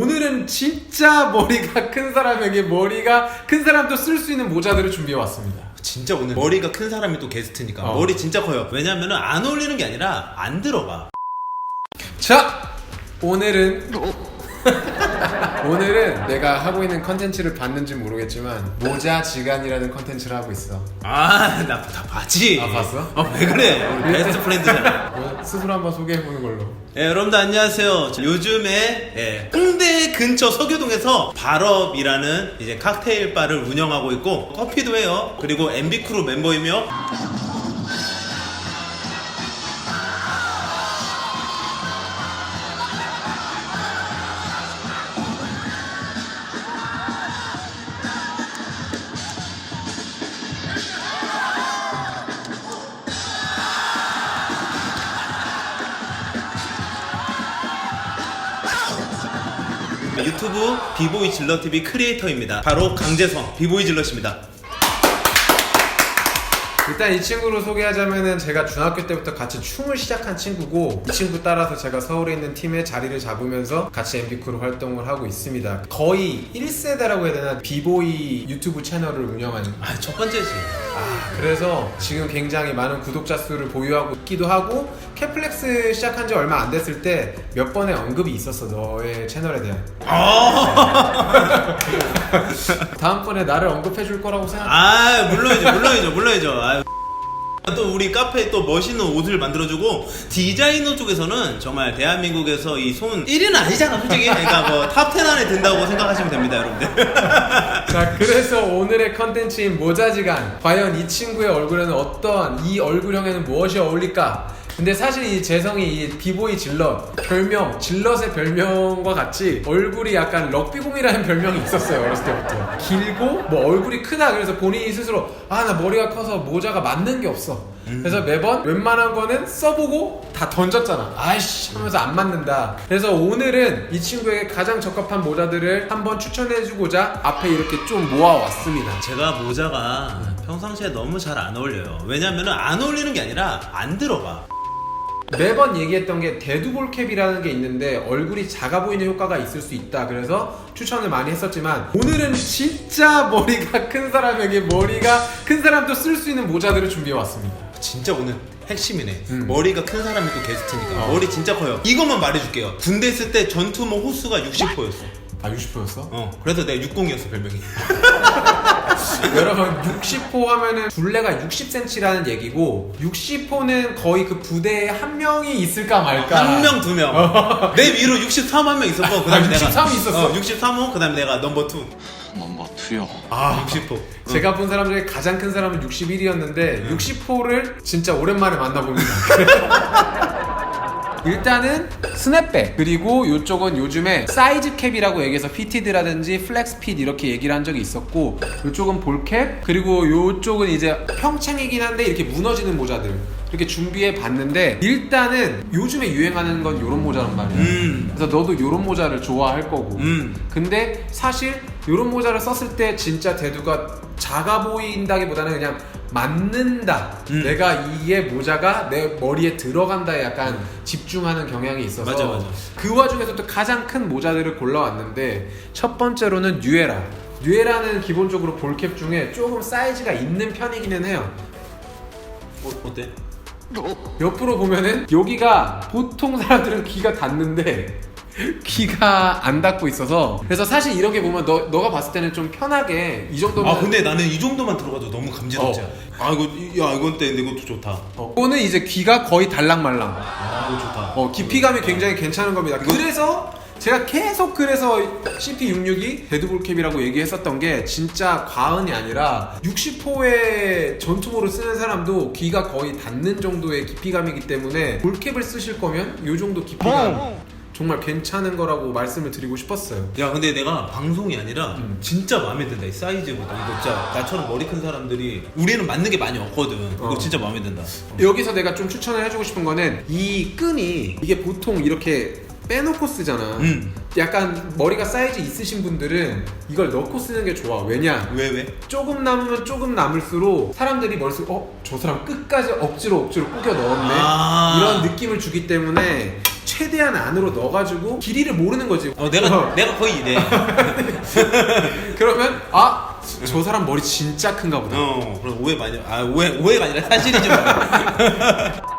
오늘은 진짜 머리가 큰 사람에게 머리가 큰 사람도 쓸 수 있는 모자들을 준비해 왔습니다. 진짜 오늘 머리가 큰 사람이 또 게스트니까 어. 머리 진짜 커요. 왜냐면은 안 어울리는 게 아니라 안 들어가. 자, 오늘은 오늘은 내가 하고 있는 컨텐츠를 봤는지 모르겠지만 모자 지간이라는 컨텐츠를 하고 있어. 아, 나 다 봤지. 아, 봤어? 어, 왜 그래? 우리 베스트 프렌드잖아. 뭐 스스로 한번 소개해 보는 걸로. 예, 여러분들 안녕하세요. 저 요즘에 예, 홍대 근처 서교동에서 발업이라는 이제 칵테일 바를 운영하고 있고 커피도 해요. 그리고 MB 크루 멤버이며 유튜브 비보이 질러 TV 크리에이터입니다. 바로 강재성 비보이 질러입니다. 일단 이 친구를 소개하자면은 제가 중학교 때부터 같이 춤을 시작한 친구고 이 친구 따라서 제가 서울에 있는 팀에 자리를 잡으면서 같이 엠비크로 활동을 하고 있습니다. 거의 1세대라고 해야 되나 비보이 유튜브 채널을 운영하는 아, 첫 번째지. 아, 그래서 지금 굉장히 많은 구독자 수를 보유하고 있기도 하고 캐플렉스 시작한 지 얼마 안 됐을 때 몇 번의 언급이 있었어 너의 채널에 대한. 아, 다음번에 나를 언급해 줄 거라고 생각 아 물론이죠, 물론이죠, 물론이죠. 아, 또 우리 카페에 또 멋있는 옷을 만들어주고 디자이너 쪽에서는 정말 대한민국에서 이 소문 1위는 아니잖아 솔직히. 그러니까 뭐탑10 안에 든다고 생각하시면 됩니다 여러분들. 자 그래서 오늘의 컨텐츠인 모자지간 과연 이 친구의 얼굴에는 어떠한 이 얼굴형에는 무엇이 어울릴까 근데 사실 이 재성이 이 비보이 질럿 별명 질럿의 별명과 같이 얼굴이 약간 럭비공이라는 별명이 있었어요 어렸을 때부터. 길고 뭐 얼굴이 크다. 그래서 본인이 스스로 아 나 머리가 커서 모자가 맞는 게 없어. 그래서 매번 웬만한 거는 써보고 다 던졌잖아. 아이씨 하면서 안 맞는다. 그래서 오늘은 이 친구에게 가장 적합한 모자들을 한번 추천해주고자 앞에 이렇게 좀 모아왔습니다. 제가 모자가 평상시에 너무 잘 안 어울려요. 왜냐면은 안 어울리는 게 아니라 안 들어가 매번 얘기했던 게 데드볼 캡이라는 게 있는데 얼굴이 작아 보이는 효과가 있을 수 있다. 그래서 추천을 많이 했었지만 오늘은 진짜 머리가 큰 사람에게 머리가 큰 사람도 쓸 수 있는 모자들을 준비해 왔습니다. 진짜 오늘 핵심이네. 음. 머리가 큰 사람이 또 게스트니까 어. 머리 진짜 커요. 이것만 말해줄게요. 군대 있을 때 전투모 호수가 60호였어. 아 60%였어? 어, 그래서 내가 60이었어 별명이. 여러분 60호 하면은 둘레가 60cm라는 얘기고 60호는 거의 그 부대에 한 명이 있을까 말까. 한 명, 두 명. 내 위로 63 한 명 있었고, 그 다음에 아, 내가. 63이 있었어? 어, 63호, 그 다음에 내가 넘버 2. 넘버 투요. 아, 60호. 제가 본 사람 중에 가장 큰 사람은 61이었는데 60호를 진짜 오랜만에 만나봅니다. 일단은 스냅백 그리고 이쪽은 요즘에 사이즈 캡이라고 얘기해서 피티드라든지 플렉스 핏 이렇게 얘기를 한 적이 있었고 이쪽은 볼캡 그리고 이쪽은 이제 평창이긴 한데 이렇게 무너지는 모자들 이렇게 준비해 봤는데 일단은 요즘에 유행하는 건 이런 모자란 말이야. 음. 그래서 너도 이런 모자를 좋아할 거고 음. 근데 사실 이런 모자를 썼을 때 진짜 대두가 작아 보인다기보다는 그냥 맞는다. 음. 내가 이게 모자가 내 머리에 들어간다에 약간 집중하는 경향이 있어서 맞아, 맞아. 그 와중에서 또 가장 큰 모자들을 골라왔는데 첫 번째로는 뉴에라. 뉴에라는 기본적으로 볼캡 중에 조금 사이즈가 있는 편이기는 해요. 어, 어때? 옆으로 보면은 여기가 보통 사람들은 귀가 닿는데 귀가 안 닿고 있어서 그래서 사실 이런 게 보면 너, 너가 봤을 때는 좀 편하게 이 정도면 아, 근데 나는 이 정도만 들어가도 너무 감지덕지 어. 않아. 아, 이거, 이- 야, 이건 때, 근데 이것도 좋다. 어, 이거는 이제 귀가 거의 달랑말랑 아, 이거 좋다. 어, 깊이감이 굉장히 괜찮은 겁니다 그래서 제가 계속 그래서 CP662 데드볼 캡이라고 얘기했었던 게 진짜 과언이 아니라 60호의 전투모를 쓰는 사람도 귀가 거의 닿는 정도의 깊이감이기 때문에 볼캡을 쓰실 거면 이 정도 깊이감 정말 괜찮은 거라고 말씀을 드리고 싶었어요. 야, 근데 내가 방송이 아니라 음. 진짜 마음에 든다. 이 사이즈보다. 이거 진짜 나처럼 머리 큰 사람들이 우리는 맞는 게 많이 없거든. 이거 어. 진짜 마음에 든다. 여기서 내가 좀 추천을 해주고 싶은 거는 이 끈이 이게 보통 이렇게 빼놓고 쓰잖아. 음. 약간 머리가 사이즈 있으신 분들은 이걸 넣고 쓰는 게 좋아. 왜냐? 왜, 왜? 조금 남으면 조금 남을수록 사람들이 머릿속에 어? 저 사람 끝까지 억지로 억지로 꾸겨 넣었네 아. 이런 느낌을 주기 때문에 최대한 안으로 넣어가지고 길이를 모르는 거지. 어 내가 내가 거의 이래. 그러면 아 저 사람 머리 진짜 큰가 보다. 어 그럼 오해 많이 아 오해 오해가 아니라 사실이지 뭐.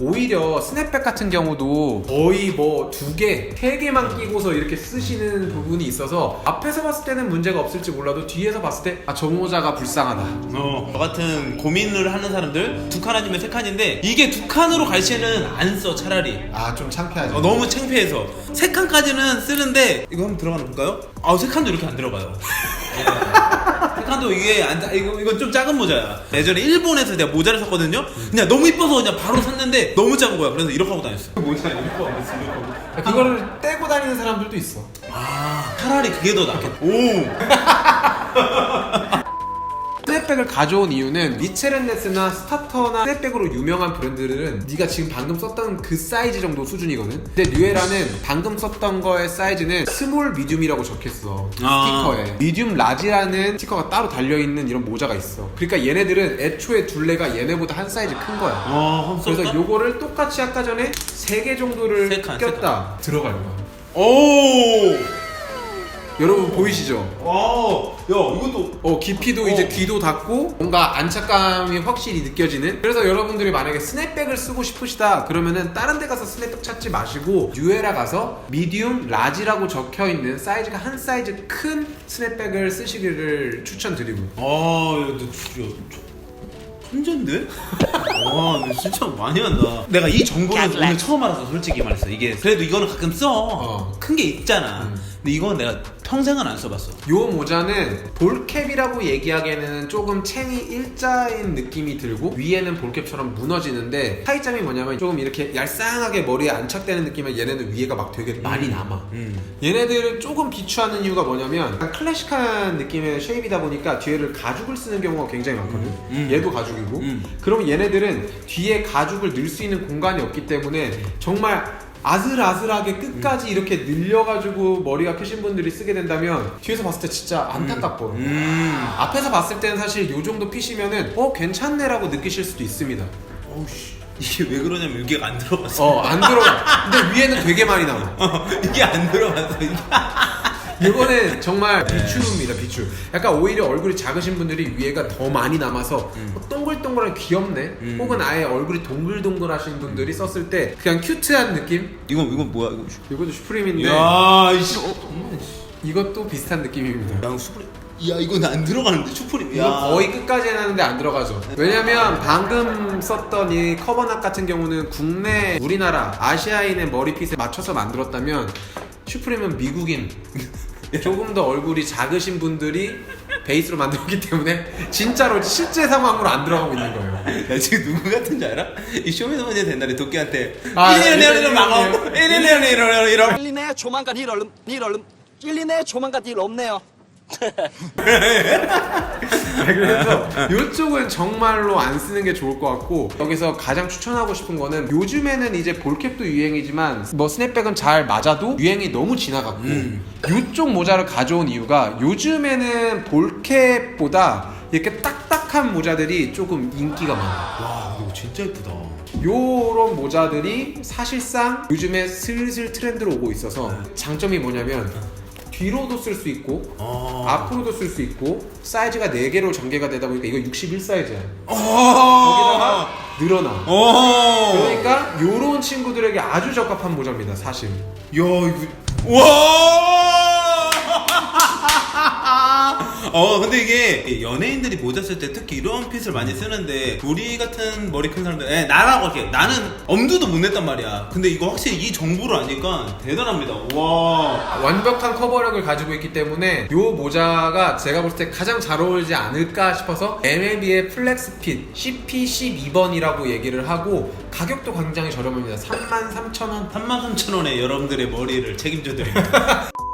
오히려 스냅백 같은 경우도 거의 뭐 두 개, 세 개만 끼고서 이렇게 쓰시는 부분이 있어서 앞에서 봤을 때는 문제가 없을지 몰라도 뒤에서 봤을 때아저 모자가 불쌍하다. 어, 저 같은 고민을 하는 사람들 두 칸 아니면 세 칸인데 이게 두 칸으로 갈 시에는 안 써 차라리 아 좀 창피하죠. 어, 너무 창피해서 세 칸까지는 쓰는데 이거 한번 들어가 볼까요? 아세 칸도 이렇게 안 들어가요. 이게 안 자- 이거 이건 좀 작은 모자야. 예전에 일본에서 내가 모자를 샀거든요. 그냥 너무 이뻐서 그냥 바로 샀는데 너무 작은 거야. 그래서 이렇게 하고 다녔어. 모자 이뻐 안 했어. 이렇게 하고. 그거를 떼고 다니는 사람들도 있어. 아 차라리 그게 더 낫겠다. 오. 스냅백을 가져온 이유는 리체렌네스나 스타터나 스냅백으로 유명한 브랜드들은 네가 지금 방금 썼던 그 사이즈 정도 수준이거든. 근데 뉴에라는 방금 썼던 거의 사이즈는 스몰 미디움이라고 적혔어 아. 스티커에. 미디움 라지라는 스티커가 따로 달려 있는 이런 모자가 있어. 그러니까 얘네들은 애초에 둘레가 얘네보다 한 사이즈 큰 거야. 어 한번 그래서? 요거를 똑같이 아까 전에 세개 정도를 세 칸, 세 꼈다 들어갈 거야. 오. 여러분 보이시죠? 와. 야 이것도 어 깊이도 어. 이제 귀도 닫고 뭔가 안착감이 확실히 느껴지는 그래서 여러분들이 만약에 스냅백을 쓰고 싶으시다 그러면은 다른 데 가서 스냅백 찾지 마시고 뉴에라 가서 미디움 라지라고 적혀 있는 사이즈가 한 사이즈 큰 스냅백을 쓰시기를 추천드리고 아, 야, 너 진짜 저- 천재인데? 와, 너 진짜 많이 한다. 내가 이 정보는 오늘 처음 알았어, 솔직히 말해서. 이게 그래도 이거는 가끔 써. 어. 큰 게 있잖아. 근데 이건 내가 평생은 안 써봤어. 요 모자는 볼캡이라고 얘기하기에는 조금 챙이 일자인 느낌이 들고 위에는 볼캡처럼 무너지는데 차이점이 뭐냐면 조금 이렇게 얄쌍하게 머리에 안착되는 느낌은 얘네는 위에가 막 되게 많이 남아 음. 얘네들은 조금 비추하는 이유가 뭐냐면 약간 클래식한 느낌의 쉐입이다 보니까 뒤에를 가죽을 쓰는 경우가 굉장히 많거든 음. 얘도 가죽이고 음. 그러면 얘네들은 뒤에 가죽을 넣을 수 있는 공간이 없기 때문에 정말 아슬아슬하게 끝까지 이렇게 늘려가지고 머리가 크신 분들이 쓰게 된다면 뒤에서 봤을 때 진짜 안타깝거든 음. 앞에서 봤을 때는 사실 요 정도 핏이면은 어 괜찮네라고 느끼실 수도 있습니다 어우씨. 이게 왜 그러냐면 여기가 안 들어갔어. 어 안 들어가 근데 위에는 되게 많이 남아 어, 이게 안 들어갔어. 이게. 이거는 정말 비추입니다 비추 약간 오히려 얼굴이 작으신 분들이 위에가 더 많이 남아서 어, 동글동글한 귀엽네 음. 혹은 아예 얼굴이 동글동글하신 분들이 썼을 때 그냥 큐트한 느낌 이건 이건 뭐야? 이거. 이것도 슈프림인데 야, 이씨. 이것도 비슷한 느낌입니다 야, 수프림. 야, 이건 안 들어가는데 슈프림. 이거 거의 끝까지 해놨는데 안 들어가죠 왜냐면 방금 썼던 이 커버넛 같은 경우는 국내 우리나라 아시아인의 머리핏에 맞춰서 만들었다면 슈프림은 미국인 조금 더 얼굴이 작으신 분들이 베이스로 만들었기 때문에 진짜로 실제 상황으로 안 들어가고 있는 거예요 야 지금 누구 같은지 알아? 이 쇼미더머니 된날에 도끼한테 아, 1년 내로 이런, 막어 이런, 1년 내로 이러 이러 1, 2내 조만간 일 얼음 일 얼음 1, 2내 조만간 일 없네요. 그래서 이쪽은 정말로 안 쓰는 게 좋을 것 같고 여기서 가장 추천하고 싶은 거는 요즘에는 이제 볼캡도 유행이지만 뭐 스냅백은 잘 맞아도 유행이 너무 지나갔고 음. 이쪽 모자를 가져온 이유가 요즘에는 볼캡보다 이렇게 딱딱한 모자들이 조금 인기가 많아 와 이거 진짜 예쁘다. 요런 모자들이 사실상 요즘에 슬슬 트렌드로 오고 있어서 장점이 뭐냐면 뒤로도 쓸 수 있고 어. 앞으로도 쓸 수 있고 사이즈가 4개로 전개가 되다 보니까 이거 61 사이즈야. 거기다가 거기다가 늘어나. 어. 그러니까 요런 친구들에게 아주 적합한 모자입니다 사실. 야 이거. 와 어 근데 이게 연예인들이 모자 쓸 때 특히 이런 핏을 많이 쓰는데 우리 같은 머리 큰 사람들 에 나라고 이렇게 나는 엄두도 못 냈단 말이야. 근데 이거 확실히 이 정보를 아니까 대단합니다. 와. 완벽한 커버력을 가지고 있기 때문에 요 모자가 제가 볼 때 가장 잘 어울리지 않을까 싶어서 MLB의 플렉스핏 CP12번이라고 얘기를 하고 가격도 굉장히 저렴합니다. 33,000원. 33,000원에 여러분들의 머리를 책임져 드립니다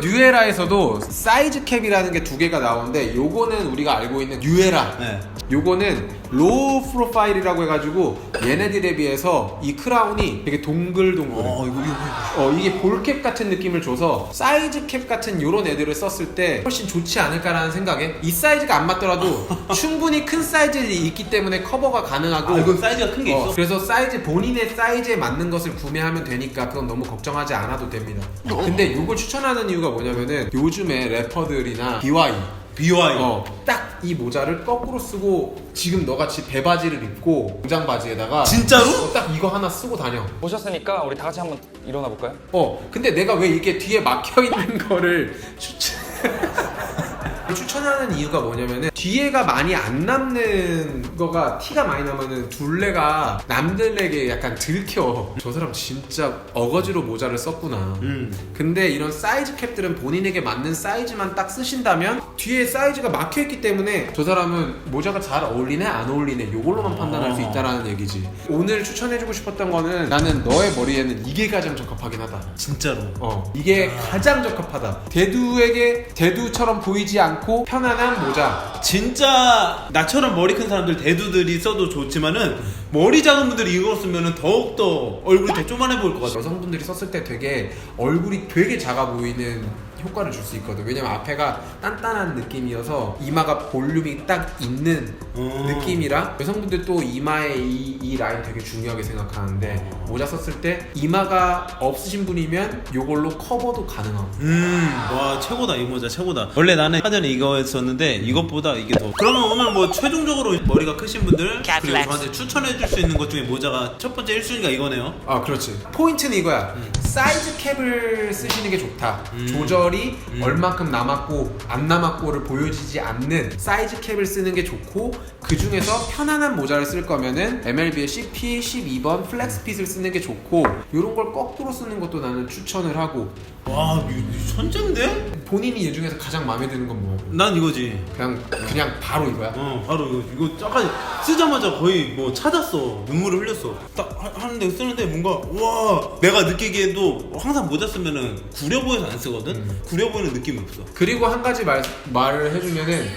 뉴에라에서도 사이즈 캡이라는 게 두 개가 나오는데 요거는 우리가 알고 있는 뉴에라 네. 요거는 로우 프로파일이라고 해가지고 얘네들에 비해서 이 크라운이 되게 동글동글해. 어 이거 이거 어 이게 볼캡 같은 느낌을 줘서 사이즈 캡 같은 요런 애들을 썼을 때 훨씬 좋지 않을까라는 생각에 이 사이즈가 안 맞더라도 충분히 큰 사이즈들이 있기 때문에 커버가 가능하고 아 이건 사이즈가 큰 게 어, 있어 그래서 사이즈 본인의 사이즈에 맞는 것을 구매하면 되니까 그건 너무 걱정하지 않아도 됩니다. 근데 이걸 추천하는 이유가 뭐냐면은 요즘에 래퍼들이나 BY BY 어, 딱 이 모자를 거꾸로 쓰고 지금 너같이 배바지를 입고 공장 바지에다가 진짜로? 어, 딱 이거 하나 쓰고 다녀. 오셨으니까 우리 다 같이 한번 일어나 볼까요? 어, 근데 내가 왜 이렇게 뒤에 막혀 있는 거를 추천 추천하는 이유가 뭐냐면은 뒤에가 많이 안 남는 거가 티가 많이 나면은 둘레가 남들에게 약간 들켜. 저 사람 진짜 어거지로 모자를 썼구나. 음. 근데 이런 사이즈 캡들은 본인에게 맞는 사이즈만 딱 쓰신다면 뒤에 사이즈가 막혀 있기 때문에 저 사람은 모자가 잘 어울리네 안 어울리네 요걸로만 판단할 수 있다라는 얘기지. 오늘 추천해주고 싶었던 거는 나는 너의 머리에는 이게 가장 적합하긴 하다. 진짜로 어 이게 가장 적합하다. 대두에게 대두처럼 보이지 않고 편안한 모자. 진짜 나처럼 머리 큰 사람들 대두들이 써도 좋지만은 머리 작은 분들이 이거 쓰면은 더욱 더 얼굴이 더 쪼만해 보일 것 같아 여성분들이 썼을 때 되게 얼굴이 되게 작아 보이는 효과를 줄 수 있거든. 왜냐면 앞에가 단단한 느낌이어서 이마가 볼륨이 딱 있는 어. 느낌이라 여성분들 또 이마에 이, 이 라인 되게 중요하게 생각하는데 모자 썼을 때 이마가 없으신 분이면 요걸로 커버도 가능하고. 음 와 최고다 이 모자 최고다. 원래 나는 사전에 이거 했었는데 이것보다 이게 더. 그러면 오늘 뭐 최종적으로 머리가 크신 분들 그리고 저한테 추천해 줄 수 있는 것 중에 모자가 첫 번째 1순위가 이거네요. 아 그렇지. 포인트는 이거야. 사이즈 캡을 쓰시는 게 좋다. 조절이 얼만큼 남았고 안 남았고를 보여지지 않는 사이즈 캡을 쓰는 게 좋고 그 중에서 편안한 모자를 쓸 거면은 MLB의 CP 12번 플렉스핏을 쓰는 게 좋고 이런 걸 거꾸로 쓰는 것도 나는 추천을 하고. 와 이- 이 천재인데? 본인이 이 중에서 가장 마음에 드는 건 뭐야? 난 이거지. 그냥 그냥 바로 이거야. 어 바로 이거 이거 잠깐 쓰자마자 거의 뭐 찾았어. 눈물을 흘렸어. 딱 하- 하는데 쓰는데 뭔가 와 내가 느끼기에도 항상 모자 쓰면은 구려 보여서 안 쓰거든 구려 보이는 느낌이 없어 그리고 한 가지 말 말을 해주면은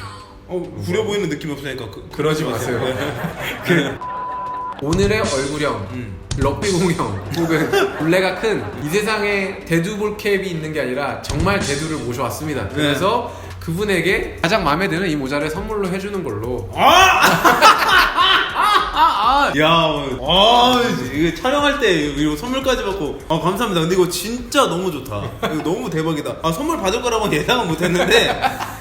어 구려 보이는 느낌이 없으니까 그, 그러지 마세요. 그 오늘의 얼굴형, 음. 럭비 공형 혹은 둘레가 큰 이 세상에 대두볼 캡이 있는 게 아니라 정말 대두를 모셔왔습니다. 그래서 그분에게 가장 마음에 드는 이 모자를 선물로 해주는 걸로. 야, 아, 이거 촬영할 때 이거 선물까지 받고, 아 감사합니다. 근데 이거 진짜 너무 좋다. 이거 너무 대박이다. 아 선물 받을 거라고 예상은 못 했는데,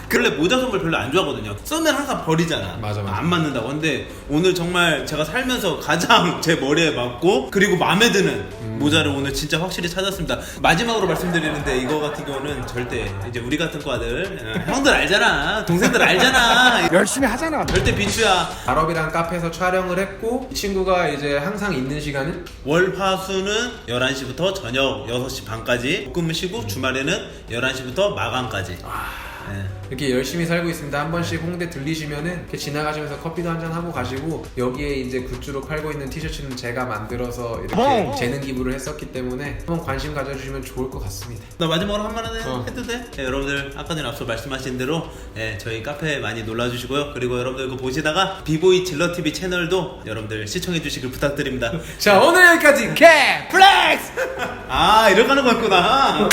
근래 모자 선물 별로 안 좋아하거든요. 쓰면 항상 버리잖아. 맞아, 맞아. 안 맞는다고. 근데 오늘 정말 제가 살면서 가장 제 머리에 맞고 그리고 마음에 드는 음. 모자를 오늘 진짜 확실히 찾았습니다. 마지막으로 말씀드리는데 이거 같은 경우는 절대 이제 우리 같은 과들 어, 형들 알잖아, 동생들 알잖아. 열심히 하잖아. 절대 비추야. 발업이란 카페에서 촬영을 했고 이 친구가 이제 항상 있는 시간은 월화수는 11시부터 저녁 6시 반까지 볶음을 쉬고 주말에는 11시부터 마감까지 네. 이렇게 열심히 살고 있습니다. 한 번씩 홍대 들리시면은 이렇게 지나가시면서 커피도 한 잔 하고 가시고 여기에 이제 굿즈로 팔고 있는 티셔츠는 제가 만들어서 이렇게 재능 기부를 했었기 때문에 한번 관심 가져주시면 좋을 것 같습니다. 나 마지막으로 한 말은 어. 해도 돼? 네, 여러분들 아까 전에 앞서 말씀하신 대로 네, 저희 카페 많이 놀러주시고요 그리고 여러분들 이거 보시다가 비보이 질러TV 채널도 여러분들 시청해 주시길 부탁드립니다 자 오늘 여기까지 개 플렉스. 아 이렇게 하는 거였구나